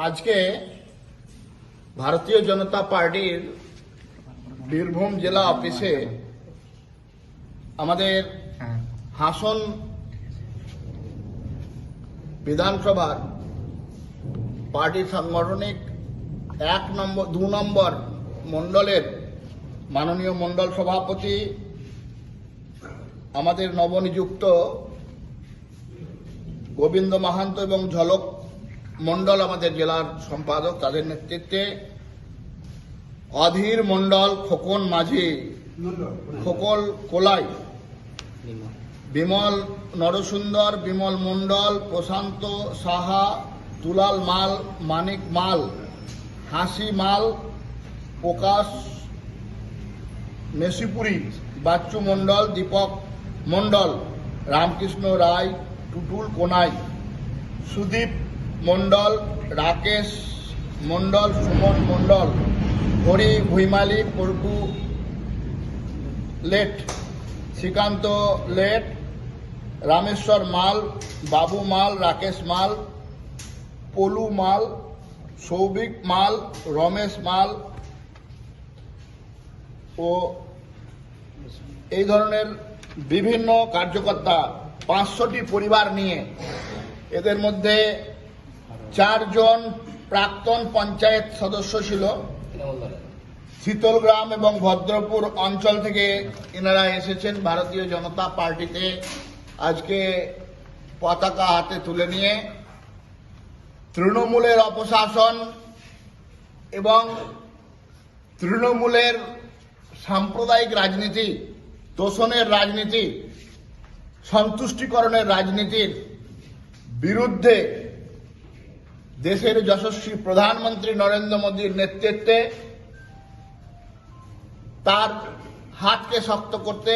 আজকে ভারতীয় জনতা পার্টির বীরভূম জেলা অফিসে আমাদের হাসন বিধানসভার পার্টির সাংগঠনিক এক নম্বর দু নম্বর মণ্ডলের মাননীয় মণ্ডল সভাপতি আমাদের নবনিযুক্ত গোবিন্দ মাহান্ত এবং ঝলক মণ্ডল আমাদের জেলার সম্পাদক, তাদের নেতৃত্বে অধীর মণ্ডল খোকন মাঝি, খোকল কোলাই, বিমল নরসুন্দর, বিমল মণ্ডল, প্রশান্ত সাহা, দুলাল মাল, মানিক মাল, হাসি মাল, প্রকাশ মেসিপুরি, বাচ্চু মণ্ডল, দীপক মণ্ডল, রামকৃষ্ণ রায়, টুটুল কোনাই, সুদীপ মণ্ডল, রাকেশ মণ্ডল, সুমন মণ্ডল, হরি ভুইমালি পল্টু লেট, শ্রীকান্ত লেট, রামেশ্বর মাল, বাবু মাল, রাকেশ মাল, পলু মাল, সৌভিক মাল, রমেশ মাল ও এই ধরনের বিভিন্ন কার্যকর্তা পাঁচশোটি পরিবার নিয়ে এদের মধ্যে চারজন প্রাক্তন পঞ্চায়েত সদস্য ছিল। শীতলগ্রাম এবং ভদ্রপুর অঞ্চল থেকে এনারা এসেছেন ভারতীয় জনতা পার্টিতে আজকে পতাকা হাতে তুলে নিয়ে। তৃণমূলের অপশাসন এবং তৃণমূলের সাম্প্রদায়িক রাজনীতি, তোষণের রাজনীতি, সন্তুষ্টিকরণের রাজনীতির বিরুদ্ধে দেশের যশস্বী প্রধানমন্ত্রী নরেন্দ্র মোদীর নেতৃত্বে তার হাতকে শক্ত করতে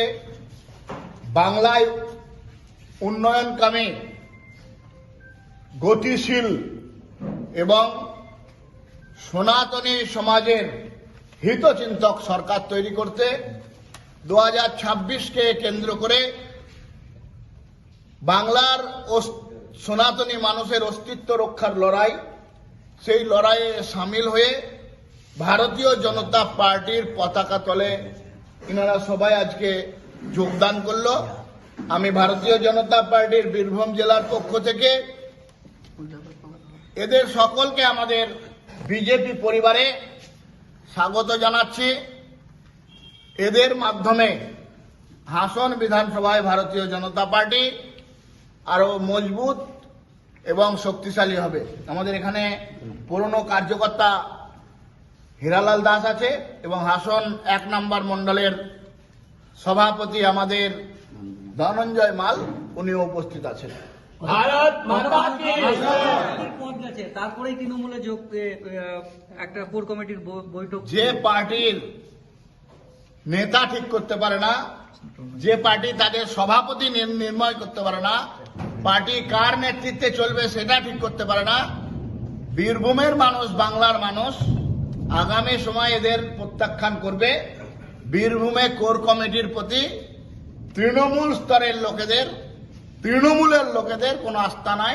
বাংলায় উন্নয়নকামী, গতিশীল এবং সনাতনী সমাজের হিতচিন্তক সরকার তৈরি করতে দু হাজার ছাব্বিশকে কেন্দ্র করে বাংলার সনাতনী মানুষের অস্তিত্ব রক্ষার লড়াই, সেই লড়াইয়ে সামিল হয়ে ভারতীয় জনতা পার্টির পতাকা তলে এনারা সবাই আজকে যোগদান করল। আমি ভারতীয় জনতা পার্টির বীরভূম জেলার পক্ষ থেকে এদের সকলকে আমাদের বিজেপি পরিবারে স্বাগত জানাচ্ছি। এদের মাধ্যমে হাসন বিধানসভায় ভারতীয় জনতা পার্টি আরও মজবুত এবং শক্তিশালী হবে। আমাদের এখানে পুরনো কার্যকর্তা হীরালাল দাস আছে এবং হাসন এক নম্বর মণ্ডলের সভাপতি আমাদের ধনঞ্জয় মাল উনিও উপস্থিত আছেন। ভারত তৃণমূলে যোগ এ, একটা কোর কমিটির ব- বৈঠক। যে পার্টির নেতা ঠিক করতে পারে না যে পার্টি তাদের সভাপতি নির- নির্ণয় করতে পারে না পার্টি কার নেতৃত্বে চলবে সেটা ঠিক করতে পারে না। বীরভূমের মানুষ বাংলার মানুষ আগামী সময় এদের প্রত্যাখ্যান করবে। বীরভূমে কোর কমিটির প্রতি তৃণমূল স্তরের লোকেদের তৃণমূলের লোকেদের কোনো আস্থা নাই।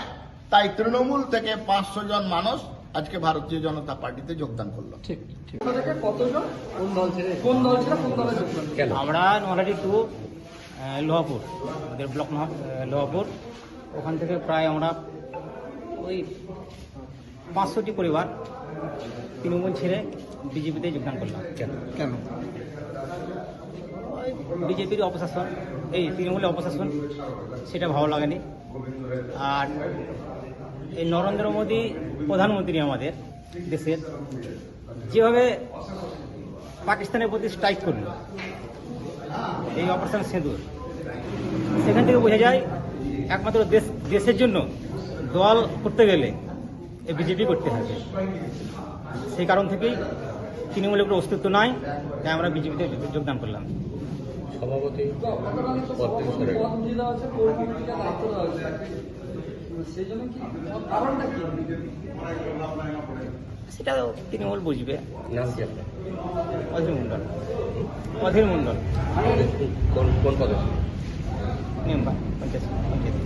তাই তৃণমূল থেকে পাঁচশো জন মানুষ আজকে ভারতীয় জনতা পার্টিতে যোগদান করল। ঠিক ঠিক। থেকে কতজন? কোন দল ছেড়ে কোন দল ছিল কোন দলে যোগদান? কেন? আমরা নলাটি টু লোহাপুর আমাদের ব্লক লোহাপুর। ওখান থেকে প্রায় আমরা ওই পাঁচশোটি পরিবার তৃণমূল ছেড়ে বিজেপিতে যোগদান করলাম। কেন? বিজেপির অপশাসন এই তৃণমূলের অপশাসন সেটা ভালো লাগেনি। আর এই নরেন্দ্র মোদী প্রধানমন্ত্রী আমাদের দেশের যেভাবে পাকিস্তানের প্রতি স্ট্রাইক করল এই অপারেশন সিঁদুর সেখান থেকে বোঝা যায় একমাত্র দেশ দেশের জন্য দল করতে গেলে এই বিজেপি করতে হবে। সেই কারণ থেকেই তৃণমূলের কোনো অস্তিত্ব নাই তাই আমরা বিজেপিতে যোগদান করলাম। সভাপতি সেটা তৃণমূল বুঝবে। নাম কি আপনার? অধীর মণ্ডল। অধীর মণ্ডল। কোন কোন পদে? মেম্বার পঞ্চায়েত পঞ্চায়েত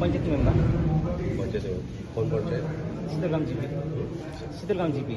পঞ্চায়েত মেম্বার পঞ্চায়েত কোন পর্যায়ে শীতলগ্রাম জিপি শীতলগ্রাম জিপি